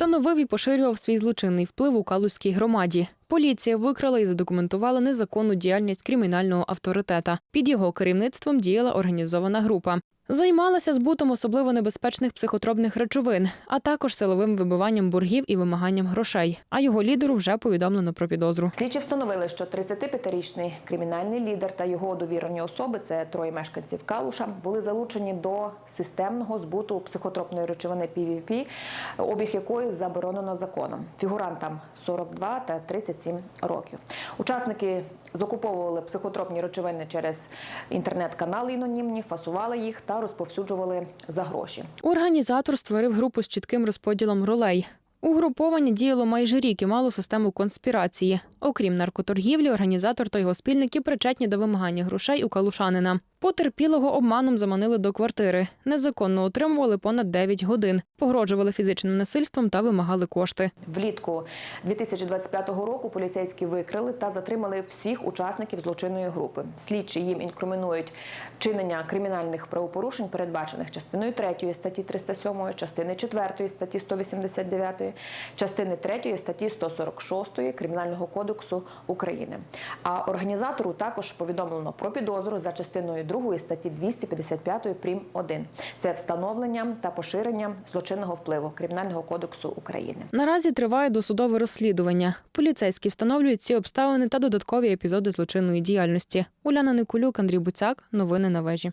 Становив і поширював свій злочинний вплив у Калузькій громаді. Поліція викрала і задокументувала незаконну діяльність кримінального авторитета. Під його керівництвом діяла організована група. Займалася збутом особливо небезпечних психотропних речовин, а також силовим вибиванням боргів і вимаганням грошей. А його лідеру вже повідомлено про підозру. Слідчі встановили, що 35-річний кримінальний лідер та його довірені особи, це троє мешканців Калуша, були залучені до системного збуту психотропної речовини PVP, обіг якої заборонено законом. Фігурантам 42 та 37 років. Учасники закуповували психотропні речовини через інтернет-канали інонімні, фасували їх та розповсюджували за гроші. Організатор створив групу з чітким розподілом ролей. Угруповання діяло майже рік і мало систему конспірації. Окрім наркоторгівлі, організатор та його спільники причетні до вимагання грошей у калушанина. Потерпілого обманом заманили до квартири. Незаконно отримували понад 9 годин, погрожували фізичним насильством та вимагали кошти. Влітку 2025 року поліцейські викрили та затримали всіх учасників злочинної групи. Слідчі їм інкримінують вчинення кримінальних правопорушень, передбачених частиною 3 статті 307, частини 4 статті 189, частини 3 статті 146 Кримінального кодексу України. А організатору також повідомлено про підозру за частиною 2 статті 255 прим. 1. Це встановлення та поширення злочинного впливу Кримінального кодексу України. Наразі триває досудове розслідування. Поліцейські встановлюють ці обставини та додаткові епізоди злочинної діяльності. Уляна Никулюк, Андрій Буцяк. Новини на вежі.